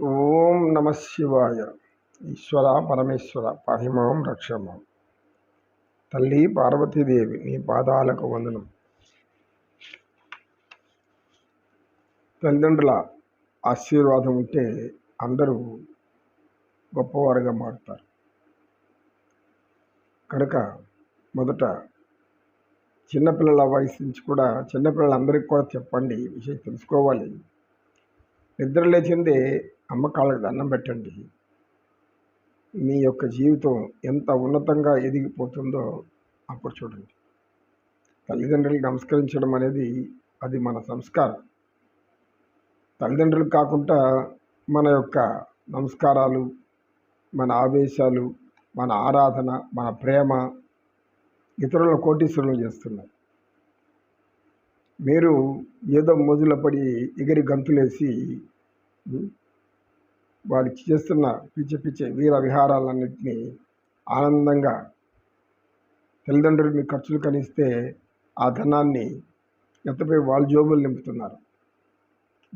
ఓం నమ శివాయ. ఈశ్వర పరమేశ్వర పహిమాం రక్షమాం. తల్లి పార్వతీదేవి నీ పాదాలకు వందనం. తల్లిదండ్రుల ఆశీర్వాదం ఉంటే అందరూ గొప్పవారుగా మారుతారు. కనుక మొదట చిన్నపిల్లల వయసు నుంచి కూడా చిన్నపిల్లలందరికీ కూడా చెప్పండి ఈ విషయం తెలుసుకోవాలి. నిద్ర లేచిందే అమ్మకాలకు దండం పెట్టండి. మీ యొక్క జీవితం ఎంత ఉన్నతంగా ఎదిగిపోతుందో అప్పుడు చూడండి. తల్లిదండ్రులకు నమస్కరించడం అనేది అది మన సంస్కారం. తల్లిదండ్రులకు కాకుండా మన యొక్క నమస్కారాలు మన ఆవేశాలు మన ఆరాధన మన ప్రేమ ఇతరుల కోటీశ్వరులు చేస్తున్నారు. మీరు ఏదో మోజుల పడి ఎగిరి గంతులేసి వాడు చేస్తున్న పిచ్చి పిచ్చి వీర విహారాలన్నింటినీ ఆనందంగా తల్లిదండ్రులు మీ ఖర్చులు కనిస్తే ఆ ధనాన్ని ఎంతపై వాళ్ళ జోబులు నింపుతున్నారు?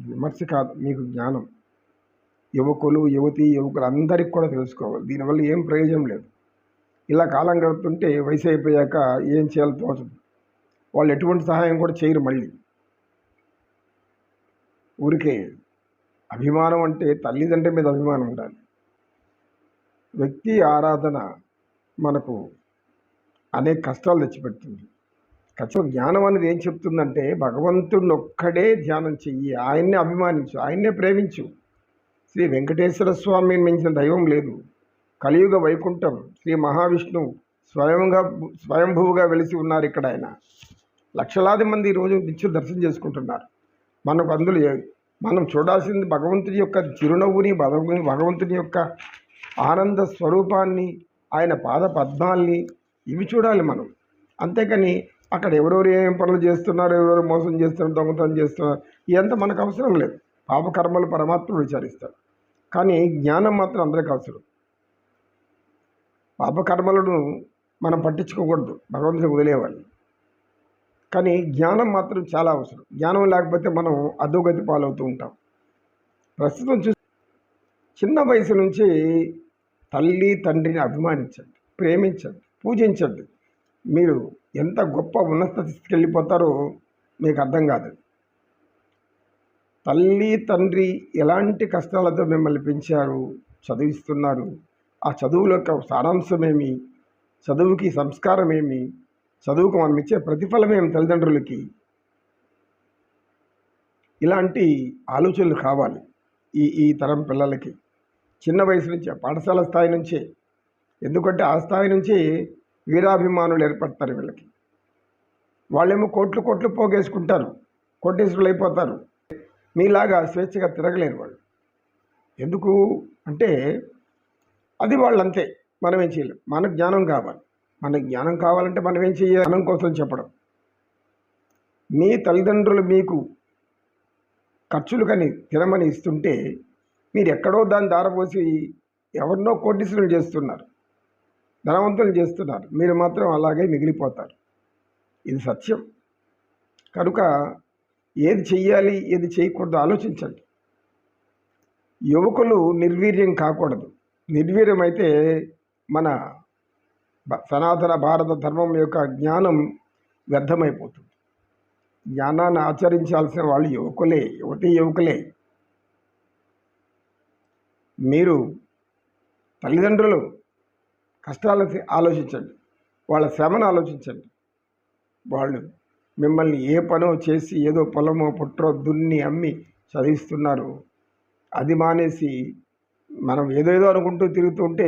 విమర్శ కాదు మీకు జ్ఞానం. యువకులు యువతి యువకులు అందరికీ కూడా తెలుసుకోవాలి. దీనివల్ల ఏం ప్రయోజనం లేదు. ఇలా కాలం గడుపుతుంటే వయసు అయిపోయాక ఏం చేయాలో తోచదు. వాళ్ళు ఎటువంటి సహాయం కూడా చేయరు మళ్ళీ. ఊరికే అభిమానం అంటే తల్లిదండ్రి మీద అభిమానం ఉండాలి. వ్యక్తి ఆరాధన మనకు అనేక కష్టాలు తెచ్చిపెడుతుంది. ఖచ్చితంగా జ్ఞానం అనేది ఏం చెప్తుందంటే భగవంతుడిని ఒక్కడే ధ్యానం చెయ్యి ఆయన్నే అభిమానించు ఆయన్నే ప్రేమించు. శ్రీ వెంకటేశ్వర స్వామిని మించిన దైవం లేదు. కలియుగ వైకుంఠం శ్రీ మహావిష్ణువు స్వయంగా స్వయంభువుగా వెలిసి ఉన్నారు ఇక్కడ ఆయన. లక్షలాది మంది ఈరోజు నిత్యం దర్శనం చేసుకుంటున్నారు. మనకు అందులో మనం చూడాల్సింది భగవంతుని యొక్క చిరునవ్వుని భగవ- భగవంతుని యొక్క ఆనంద స్వరూపాన్ని ఆయన పాద పద్మాల్ని ఇవి చూడాలి మనం. అంతేకాని అక్కడ ఎవరెవరు ఏం పనులు చేస్తున్నారు ఎవరెవరు మోసం చేస్తున్నారు దొంగతనం చేస్తున్నారు ఇదంతా మనకు అవసరం లేదు. పాపకర్మలు పరమాత్ముడు విచారిస్తాడు. కానీ జ్ఞానం మాత్రం అందరికీ అవసరం. పాపకర్మలను మనం పట్టించుకోకూడదు. భగవంతుని వదిలేవాళ్ళు కానీ జ్ఞానం మాత్రం చాలా అవసరం. జ్ఞానం లేకపోతే మనం అధోగతి పాలవుతూ ఉంటాం. ప్రస్తుతం చూ చిన్న వయసు నుంచి తల్లి తండ్రిని అభిమానించండి ప్రేమించండి పూజించండి. మీరు ఎంత గొప్ప ఉన్నత స్థితికి వెళ్ళిపోతారో మీకు అర్థం కాదు. తల్లి తండ్రి ఎలాంటి కష్టాలతో మిమ్మల్ని పెంచారు చదివిస్తున్నారు? ఆ చదువుల యొక్క సారాంశమేమి చదువుకి సంస్కారం ఏమి? చదువుకు మనం ఇచ్చే ప్రతిఫలమే తల్లిదండ్రులకి? ఇలాంటి ఆలోచనలు కావాలి ఈ ఈ తరం పిల్లలకి. చిన్న వయసు నుంచే పాఠశాల స్థాయి నుంచే. ఎందుకంటే ఆ స్థాయి నుంచి వీరాభిమానులు ఏర్పడతారు వీళ్ళకి. వాళ్ళేమో కోట్లు కోట్లు పోగేసుకుంటారు కోటేశ్వరులు అయిపోతారు. మీలాగా స్వేచ్ఛగా తిరగలేరు వాళ్ళు. ఎందుకు అంటే అది వాళ్ళు అంతే మనం ఏం చేయలేం. మన జ్ఞానం కావాలి. మన జ్ఞానం కావాలంటే మనం ఏం చేయాలి? జ్ఞానం కోసం చెప్పడం. మీ తల్లిదండ్రులు మీకు ఖర్చులు కానీ తినమని ఇస్తుంటే మీరు ఎక్కడో దాన్ని దారపోసి ఎవరినో కోటీశ్వరులు చేస్తున్నారు. ధనవంతులు చేస్తున్నారు. మీరు మాత్రం అలాగే మిగిలిపోతారు. ఇది సత్యం. కనుక ఏది చెయ్యాలి ఏది చేయకూడదు ఆలోచించండి. యువకులు నిర్వీర్యం కాకూడదు. నిర్వీర్యం అయితే మన సనాతన భారత ధర్మం యొక్క జ్ఞానం వ్యర్థమైపోతుంది. జ్ఞానాన్ని ఆచరించాల్సిన వాళ్ళు యువకులే యువతి యువకులే. మీరు తల్లిదండ్రులు కష్టాలను ఆలోచించండి. వాళ్ళ శ్రమను ఆలోచించండి. వాళ్ళు మిమ్మల్ని ఏ పనో చేసి ఏదో పొలమో పుట్రో దున్ని అమ్మి చదివిస్తున్నారు. అది మానేసి మనం ఏదేదో అనుకుంటూ తిరుగుతుంటే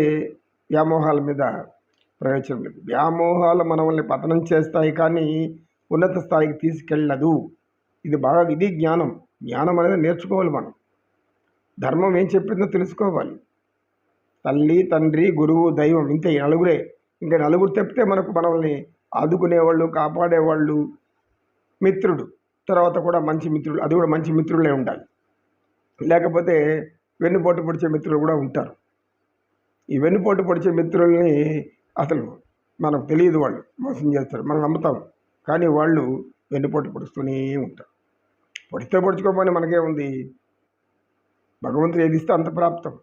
వ్యామోహాల మీద ప్రయోజనం లేదు. వ్యామోహాలు మనల్ని పతనం చేస్తాయి కానీ ఉన్నత స్థాయికి తీసుకెళ్ళదు. ఇది బాగా ఇది జ్ఞానం. జ్ఞానం అనేది నేర్చుకోవాలి మనం. ధర్మం ఏం చెప్పిందో తెలుసుకోవాలి. తల్లి తండ్రి గురువు దైవం ఇంతే నలుగురే. ఇంకా నలుగురు తప్పితే మనకు మనల్ని ఆదుకునేవాళ్ళు కాపాడేవాళ్ళు మిత్రుడు. తర్వాత కూడా మంచి మిత్రుడు అది కూడా మంచి మిత్రులే ఉండాలి. లేకపోతే వెన్నుపోటు పొడిచే మిత్రులు కూడా ఉంటారు. ఈ వెన్నుపోటు పొడిచే మిత్రుల్ని అసలు మనకు తెలియదు వాళ్ళు మోసం చేస్తారు మనం నమ్ముతాం. కానీ వాళ్ళు వెన్నుపోటు పొడుస్తూనే ఉంటారు. పొడిస్తే పొడుచుకోమని మనకే ఉంది. భగవంతుడు ఏది ఇస్తే అంత ప్రాప్తం.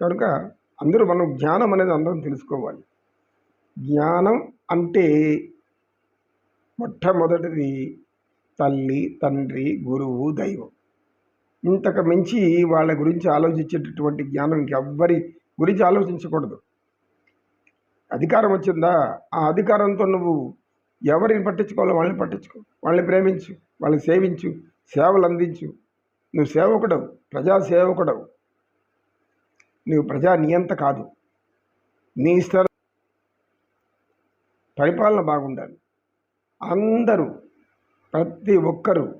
కనుక అందరూ మనం జ్ఞానం అనేది అందరం తెలుసుకోవాలి. జ్ఞానం అంటే మొట్టమొదటిది తల్లి తండ్రి గురువు దైవం. ఇంతకు మించి వాళ్ళ గురించి ఆలోచించేటటువంటి జ్ఞానం ఇంకెవ్వరి గురించి ఆలోచించకూడదు. అధికారం వచ్చిందా? ఆ అధికారంతో నువ్వు ఎవరిని పట్టించుకోవాలో వాళ్ళని పట్టించుకో. వాళ్ళని ప్రేమించు వాళ్ళని సేవించు సేవలు అందించు. నువ్వు సేవకుడవు ప్రజాసేవకుడవు. నువ్వు ప్రజా నియంత కాదు. నీ ఇష్ట పరిపాలన బాగుండాలి. అందరూ ప్రతి ఒక్కరూ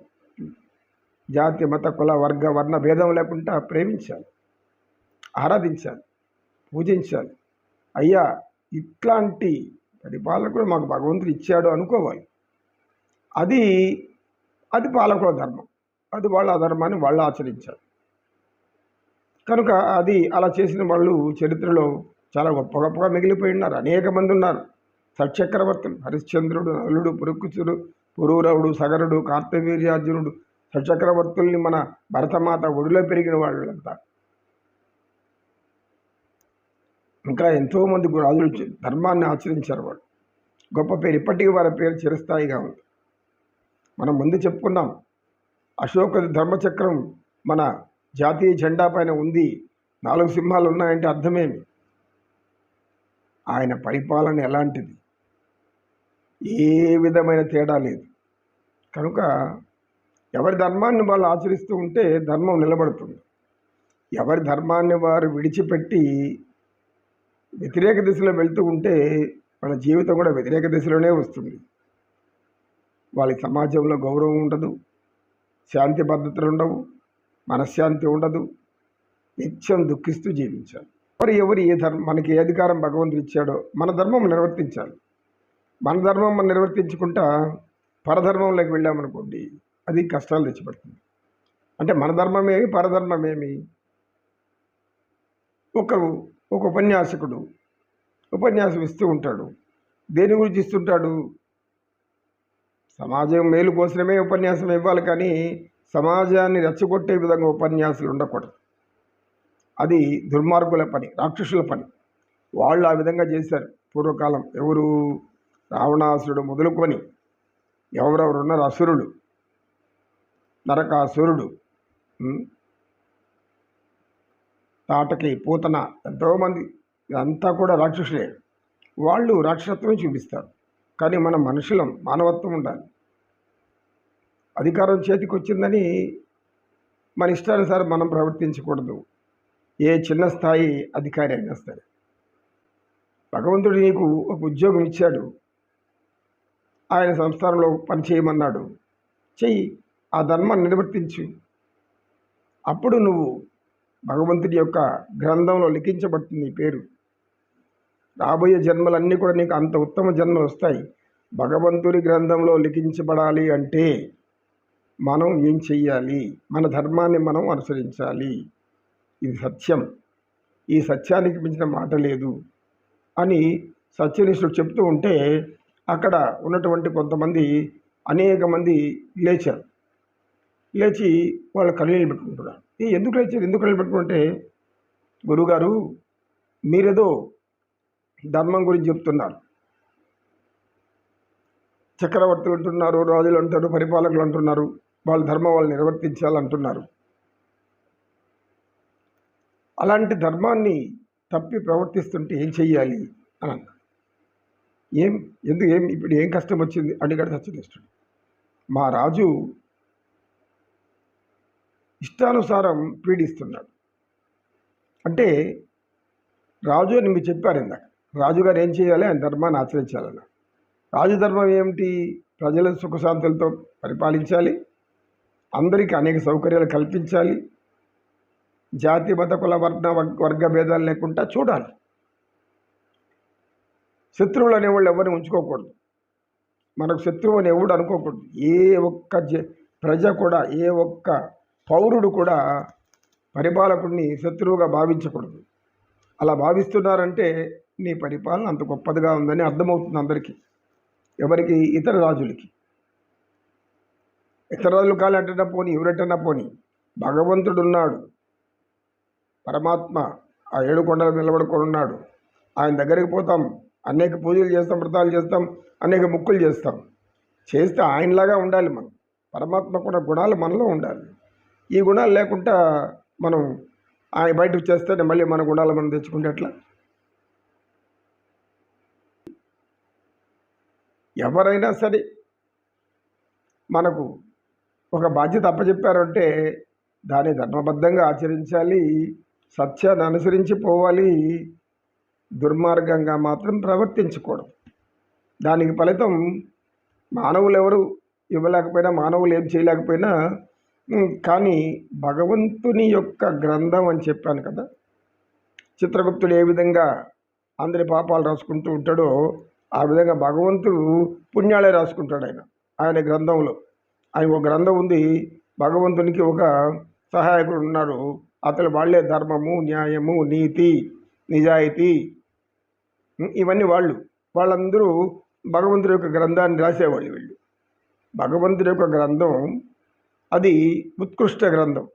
జాతి మత కుల వర్గ వర్ణ భేదం లేకుండా ప్రేమించాలి. ఆరాధించాలి. పూజించాలి. అయ్యా ఇట్లాంటి పరిపాలకుడు మాకు భగవంతుడు ఇచ్చాడు అనుకోవాలి. అది అది పాలకుల ధర్మం. అది వాళ్ళ ధర్మాన్ని వాళ్ళు ఆచరించారు. కనుక అది అలా చేసిన వాళ్ళు చరిత్రలో చాలా గొప్ప గొప్పగా మిగిలిపోయి ఉన్నారు అనేక మంది ఉన్నారు. సత్యక్రవర్తులు హరిశ్చంద్రుడు నలుడు పురుకుచుడు పురూరవుడు సగరుడు కార్తవీర్యార్జునుడు సత్యక్రవర్తుల్ని మన భరతమాత ఒడిలో పెరిగిన వాళ్ళంతా. ఇంకా ఎంతోమంది రాజులు ధర్మాన్ని ఆచరించారు వాళ్ళు. గొప్ప పేరు ఇప్పటికీ వారి పేరు చిరస్థాయిగా ఉంది. మనం ముందు చెప్పుకున్నాం అశోక ధర్మచక్రం మన జాతీయ జెండా పైన ఉంది నాలుగు సింహాలు ఉన్నాయంటే అర్థమేమి? ఆయన పరిపాలన ఎలాంటిది? ఏ విధమైన తేడా లేదు. కనుక ఎవరి ధర్మాన్ని వాళ్ళు ఆచరిస్తూ ఉంటే ధర్మం నిలబడుతుంది. ఎవరి ధర్మాన్ని వారు విడిచిపెట్టి వ్యతిరేక దిశలో వెళ్తూ ఉంటే మన జీవితం కూడా వ్యతిరేక దిశలోనే వస్తుంది. వాళ్ళకి సమాజంలో గౌరవం ఉండదు శాంతి భద్రతలు ఉండవు మనశ్శాంతి ఉండదు నిత్యం దుఃఖిస్తూ జీవించాలి. ఎవరు ఎవరు ఏ ధర్మం మనకి ఏ అధికారం భగవంతుడు ఇచ్చాడో మన ధర్మం నిర్వర్తించాలి. మన ధర్మం మనం నిర్వర్తించుకుంటా పరధర్మంలోకి వెళ్ళామనుకోండి అది కష్టాలు తెచ్చిపెడుతుంది. అంటే మన ధర్మమేమి పరధర్మమేమి? ఒకరు ఒక ఉపన్యాసకుడు ఉపన్యాసం ఇస్తూ ఉంటాడు. దేని గురించి ఇస్తుంటాడు? సమాజం మేలు కోసమే ఉపన్యాసం ఇవ్వాలి కానీ సమాజాన్ని రెచ్చగొట్టే విధంగా ఉపన్యాసాలు ఉండకూడదు. అది దుర్మార్గుల పని రాక్షసుల పని. వాళ్ళు ఆ విధంగా చేశారు. పూర్వకాలం ఎవరు? రావణాసురుడు మొదలుకొని ఎవరెవరు ఉన్నారు? నరకాసురుడు తాటకి పూతన ఎంతోమంది ఇదంతా కూడా రాక్షసులే. వాళ్ళు రాక్షసత్వమే చూపిస్తారు. కానీ మన మనుషులం మానవత్వం ఉండాలి. అధికారం చేతికి వచ్చిందని మన ఇష్టానుసారం మనం ప్రవర్తించకూడదు. ఏ చిన్న స్థాయి అధికారి అయినా సరే. భగవంతుడు నీకు ఒక ఉద్యోగం ఇచ్చాడు. ఆయన సంస్థానంలో పని చేయమన్నాడు. చెయ్యి ఆ ధర్మాన్ని నిర్వర్తించు. అప్పుడు నువ్వు భగవంతుడి యొక్క గ్రంథంలో లిఖించబడుతుంది నీ పేరు. రాబోయే జన్మలన్నీ కూడా నీకు అంత ఉత్తమ జన్మలు వస్తాయి. భగవంతుడి గ్రంథంలో లిఖించబడాలి అంటే మనం ఏం చెయ్యాలి? మన ధర్మాన్ని మనం అనుసరించాలి. ఇది సత్యం. ఈ సత్యానికి మించిన మాట లేదు అని సత్యనిష్ఠుడు చెప్తూ ఉంటే అక్కడ ఉన్నటువంటి కొంతమంది అనేక మంది లేచారు. లేచి వాళ్ళ కన్నీళ్ళు పెట్టుకుంటున్నారు. ఎందుకు లేచారు? ఎందుకు నిలబెట్టుకుంటే? గురువుగారు మీరేదో ధర్మం గురించి చెప్తున్నారు. చక్రవర్తులు అంటున్నారు రాజులు అంటారు పరిపాలకులు అంటున్నారు వాళ్ళ ధర్మం వాళ్ళు నిర్వర్తించాలంటున్నారు. అలాంటి ధర్మాన్ని తప్పి ప్రవర్తిస్తుంటే ఏం చెయ్యాలి? అని అన్నా ఏం ఎందుకు ఏం ఇప్పుడు ఏం కష్టం వచ్చింది? అడిగాడు సత్యనిష్ఠుడు మా రాజు ఇష్టానుసారం పీడిస్తున్నాడు. అంటే రాజు అని మీరు చెప్పారు ఇందాక. రాజుగారు ఏం చేయాలి? ఆయన ధర్మాన్ని ఆచరించాలన్న రాజు ధర్మం ఏమిటి? ప్రజల సుఖశాంతులతో పరిపాలించాలి. అందరికీ అనేక సౌకర్యాలు కల్పించాలి. జాతి మత కుల వర్ణ వర్గ భేదాలు లేకుండా చూడాలి. శత్రువులు అనేవాళ్ళు ఎవరిని ఉంచుకోకూడదు. మనకు శత్రువు అని ఎవడు అనుకోకూడదు. ఏ ఒక్క జ ప్రజ కూడా ఏ ఒక్క పౌరుడు కూడా పరిపాలకుడిని శత్రువుగా భావించకూడదు. అలా భావిస్తున్నారంటే నీ పరిపాలన అంత గొప్పదిగా ఉందని అర్థమవుతుంది అందరికీ. ఎవరికి? ఇతర రాజులకి. ఇతర రాజులు కాలంటన్నా పోని ఎవరెట్టన్నా పోని? భగవంతుడు ఉన్నాడు పరమాత్మ ఆ ఏడు కొండలు నిలబడుకొని ఉన్నాడు. ఆయన దగ్గరికి పోతాం. అనేక పూజలు చేస్తాం వ్రతాలు చేస్తాం అనేక ముక్కులు చేస్తాం. చేస్తే ఆయనలాగా ఉండాలి మనం. పరమాత్మ కూడా గుణాలు మనలో ఉండాలి. ఈ గుణాలు లేకుండా మనం ఆయన బయటకు చేస్తేనే మళ్ళీ మన గుణాలు మనం తెచ్చుకుంటే ఎట్లా? ఎవరైనా సరే మనకు ఒక బాధ్యత అప్పచెప్పారంటే దాన్ని ధర్మబద్ధంగా ఆచరించాలి సత్యాన్ని అనుసరించి పోవాలి దుర్మార్గంగా మాత్రం ప్రవర్తించకూడదు. దానికి ఫలితం మానవులు ఎవరు ఇవ్వలేకపోయినా మానవులు ఏం చేయలేకపోయినా కానీ భగవంతుని యొక్క గ్రంథం అని చెప్పాను కదా చిత్రగుప్తుడు ఏ విధంగా అందరి పాపాలు రాసుకుంటూ ఉంటాడో ఆ విధంగా భగవంతుడు పుణ్యాలే రాసుకుంటాడు ఆయన ఆయన గ్రంథంలో. ఆయన ఒక గ్రంథం ఉంది భగవంతునికి ఒక సహాయకుడు ఉన్నాడు అతను వాళ్ళే ధర్మము న్యాయము నీతి నిజాయితీ ఇవన్నీ వాళ్ళు. వాళ్ళందరూ భగవంతుడి యొక్క గ్రంథాన్ని రాసేవాళ్ళు వీళ్ళు. భగవంతుడి యొక్క గ్రంథం అది ఉత్కృష్ట గ్రంథం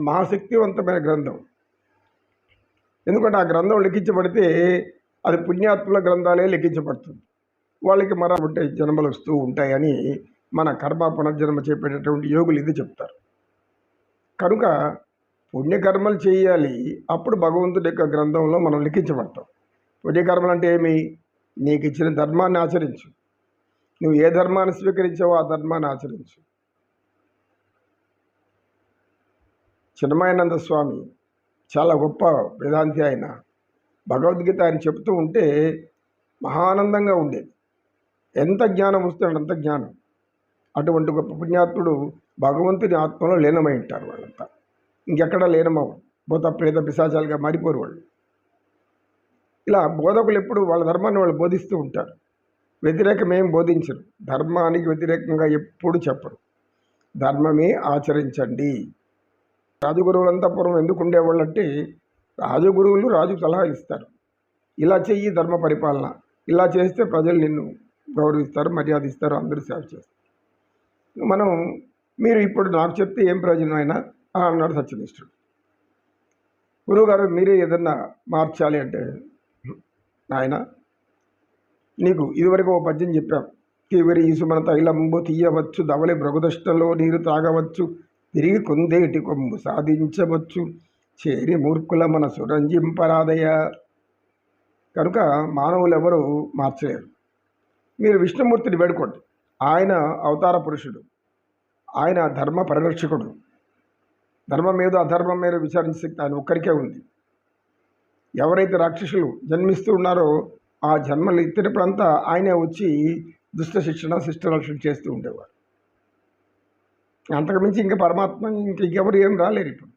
మహాశక్తివంతమైన గ్రంథం. ఎందుకంటే ఆ గ్రంథం లిఖించబడితే అది పుణ్యాత్ముల గ్రంథాలే లిఖించబడుతుంది. వాళ్ళకి మర ఉంటే జన్మలు వస్తూ ఉంటాయని మన కర్మ పునర్జన్మ చెప్పేటటువంటి యోగులు ఇది చెప్తారు. కనుక పుణ్యకర్మలు చేయాలి అప్పుడు భగవంతుడి యొక్క గ్రంథంలో మనం లిఖించబడతాం. పుణ్యకర్మలు అంటే ఏమి? నీకు ఇచ్చిన ధర్మాన్ని ఆచరించు. నువ్వు ఏ ధర్మాన్ని స్వీకరించావో ఆ ధర్మాన్ని ఆచరించు. చిన్మయానంద స్వామి చాలా గొప్ప వేదాంతి ఆయన. భగవద్గీత ఆయన చెప్తూ ఉంటే మహానందంగా ఉండేది. ఎంత జ్ఞానం వస్తే అంత జ్ఞానం. అటువంటి గొప్ప పుణ్యాత్ముడు భగవంతుని ఆత్మలో లీనమై ఉంటారు వాళ్ళంతా. ఇంకెక్కడ లీనమవు భూత ప్రేత పిశాచాలుగా మారిపోరు వాళ్ళు. ఇలా బోధకులు ఎప్పుడు వాళ్ళ ధర్మాన్ని వాళ్ళు బోధిస్తూ ఉంటారు. వ్యతిరేకం ఏం బోధించరు. ధర్మానికి వ్యతిరేకంగా ఎప్పుడు చెప్పరు. ధర్మమే ఆచరించండి. రాజగురువులంతా పూర్వం ఎందుకు ఉండేవాళ్ళు అంటే రాజగురువులు రాజు సలహా ఇస్తారు. ఇలా చెయ్యి ధర్మ పరిపాలన ఇలా చేస్తే ప్రజలు నిన్ను గౌరవిస్తారు మర్యాద ఇస్తారు అందరూ సేవ చేస్తారు. మనం మీరు ఇప్పుడు నాకు చెప్తే ఏం ప్రయోజనం అయినా అని అన్నాడు సత్యనిష్ఠుడు. గురువుగారు మీరే ఏదన్నా మార్చాలి అంటే నాయన నీకు ఇదివరకు ఓ పద్యం చెప్పాం. తీవరి ఈసుమన తైలంబు తీయవచ్చు ధవలి భృగుదష్టలో నీరు తాగవచ్చు తిరిగి కొందేటి కొమ్ము సాధించవచ్చు. చేరి మూర్ఖుల మన రంజింపరాదయ కనుక మానవులు ఎవరు మార్చలేరు. మీరు విష్ణుమూర్తిని వేడుకోండి. ఆయన అవతార పురుషుడు. ఆయన ధర్మ పరిరక్షకుడు. ధర్మం మీద అధర్మం మీద విచారించే శక్తి ఆయన ఒక్కరికే ఉంది. ఎవరైతే రాక్షసులు జన్మిస్తూ ఉన్నారో ఆ జన్మలు ఇతరిప్పుడంతా ఆయనే వచ్చి దుష్ట శిక్షణ శిష్ట రక్షణ చేస్తూ ఉండేవారు అంతకుమించి ఇంకా పరమాత్మ ఇంక ఇంకెవరు ఏం రాలేరు ఇప్పుడు.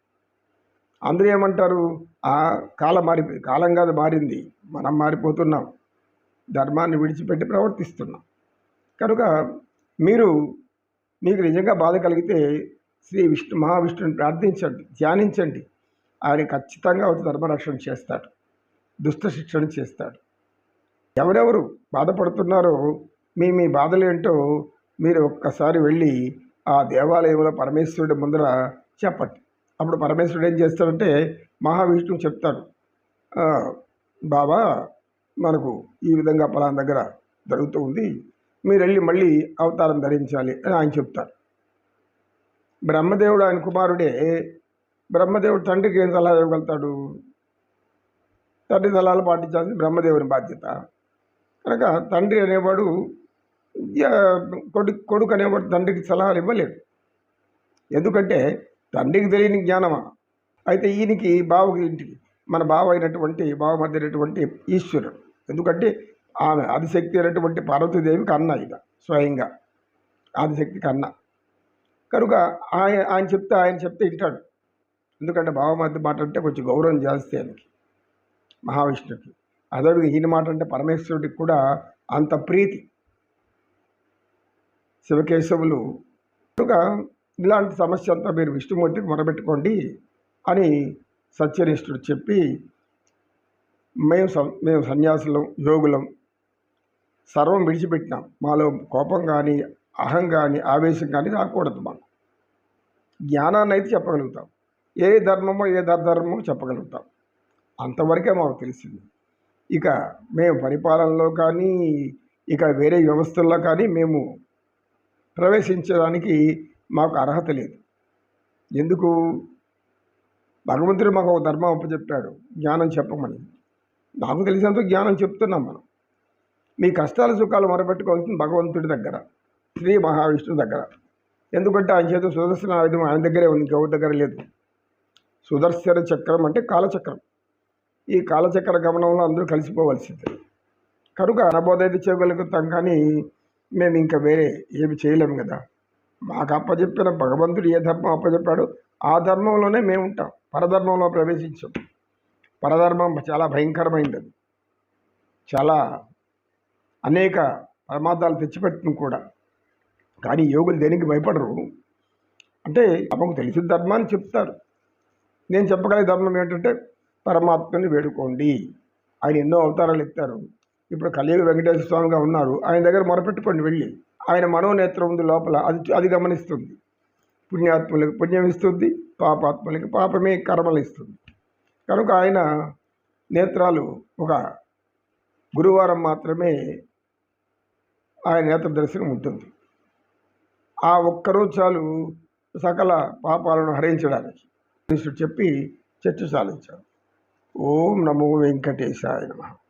అందరూ ఏమంటారు? ఆ కాలం మారిపోయి కాలం కాదు మారింది. మనం మారిపోతున్నాం. ధర్మాన్ని విడిచిపెట్టి ప్రవర్తిస్తున్నాం. కనుక మీరు మీకు నిజంగా బాధ కలిగితే శ్రీ విష్ణు మహావిష్ణుని ప్రార్థించండి ధ్యానించండి. ఆయన ఖచ్చితంగా ఒక ధర్మరక్షణ చేస్తాడు. దుష్ట శిక్షణ చేస్తాడు. ఎవరెవరు బాధపడుతున్నారో మీ మీ బాధలేంటో మీరు ఒక్కసారి వెళ్ళి ఆ దేవాలయంలో పరమేశ్వరుడి ముందర చెప్పండి. అప్పుడు పరమేశ్వరుడు ఏం చేస్తాడంటే మహావిష్ణువు చెప్తాడు. బాబా మనకు ఈ విధంగా పలానా దగ్గర జరుగుతూ ఉంది. మీరు వెళ్ళి మళ్ళీ అవతారం ధరించాలి అని ఆయన చెప్తారు బ్రహ్మదేవుడు ఆయన కుమారుడే బ్రహ్మదేవుడు తండ్రికి ఏం సలహా ఇవ్వగలుగుతాడు? తండ్రి సలహాలు పాటించాల్సింది బ్రహ్మదేవుని బాధ్యత. కనుక తండ్రి అనేవాడు కొడుకు కొడుకు అనేవాడు తండ్రికి సలహాలు ఇవ్వలేడు ఎందుకంటే తండ్రికి తెలియని జ్ఞానమా? అయితే ఈయనకి బావకి ఇంటికి మన బావ అయినటువంటి బావ మధ్య అయినటువంటి ఈశ్వరుడు. ఎందుకంటే ఆమె ఆదిశక్తి అయినటువంటి పార్వతీదేవి కన్న ఇక స్వయంగా. ఆదిశక్తి కన్న. కనుక ఆయన ఆయన చెప్తే ఆయన చెప్తే వింటాడు. ఎందుకంటే బావ మధ్య మాట అంటే కొంచెం గౌరవం చేస్తే ఆయనకి మహావిష్ణుడికి. అదే ఈయన మాట అంటే పరమేశ్వరుడికి కూడా అంత ప్రీతి. శివకేశవులు. కనుక ఇలాంటి సమస్య అంతా మీరు విష్ణుమూర్తికి మొరబెట్టుకోండి అని సత్యనిష్ఠుడు చెప్పి మేము మేము సన్యాసులం యోగులం సర్వం విడిచిపెట్టినాం. మాలో కోపం కానీ అహం కానీ ఆవేశం కానీ రాకూడదు మాకు. జ్ఞానాన్ని అయితే చెప్పగలుగుతాం. ఏ ధర్మమో ఏ ధర్మమో చెప్పగలుగుతాం. అంతవరకే మాకు తెలిసింది. ఇక మేము పరిపాలనలో కానీ ఇక వేరే వ్యవస్థల్లో కానీ మేము ప్రవేశించడానికి మాకు అర్హత లేదు. ఎందుకు? భగవంతుడు మాకు ఒక ధర్మం అప్పచెప్పాడు. జ్ఞానం చెప్పమని. నాకు తెలిసినంత జ్ఞానం చెప్తున్నాం మనం. మీ కష్టాల సుఖాలు మొరపెట్టుకోవాల్సింది భగవంతుడి దగ్గర శ్రీ మహావిష్ణువు దగ్గర. ఎందుకంటే ఆయన చేత సుదర్శన ఆయుధం ఆయన దగ్గరే ఉంది ఇంకెవరి దగ్గర లేదు. సుదర్శన చక్రం అంటే కాలచక్రం. ఈ కాలచక్ర గమనంలో అందరూ కలిసిపోవలసిందే. కనుక అనబోధైతే చేయగలుగుతాం కానీ మేము ఇంకా వేరే ఏమి చేయలేము కదా. మాకు అప్పచెప్పిన భగవంతుడు ఏ ధర్మం అప్పచెప్పాడో ఆ ధర్మంలోనే మేము ఉంటాం. పరధర్మంలో ప్రవేశించాం. పరధర్మం చాలా భయంకరమైనది అది. చాలా అనేక ప్రమాదాలు తెచ్చిపెట్టిన కూడా. కానీ యోగులు దేనికి భయపడరు. అంటే తమకు తెలిసిన ధర్మాన్ని చెప్తారు. నేను చెప్పగలిగే ధర్మం ఏంటంటే పరమాత్మని వేడుకోండి. ఆయన ఎన్నో అవతారాలు ఎత్తారు. ఇప్పుడు కలియుగ వెంకటేశ్వర స్వామిగా ఉన్నారు. ఆయన దగ్గర మొరపెట్టుకోండి వెళ్ళి. ఆయన మనోనేత్రం ఉంది లోపల. అది అది గమనిస్తుంది. పుణ్యాత్ములకు పుణ్యం ఇస్తుంది పాపాత్ములకి పాపమే కర్మలు ఇస్తుంది. కనుక ఆయన నేత్రాలు ఒక గురువారం మాత్రమే ఆయన నేత్ర దర్శనం ఉంటుంది. ఆ ఒక్కరోజు చాలు సకల పాపాలను హరించడానికి కృష్ణుడు చెప్పి చర్చ సాధించాడు ఓం నమో వెంకటేశాయ నమః.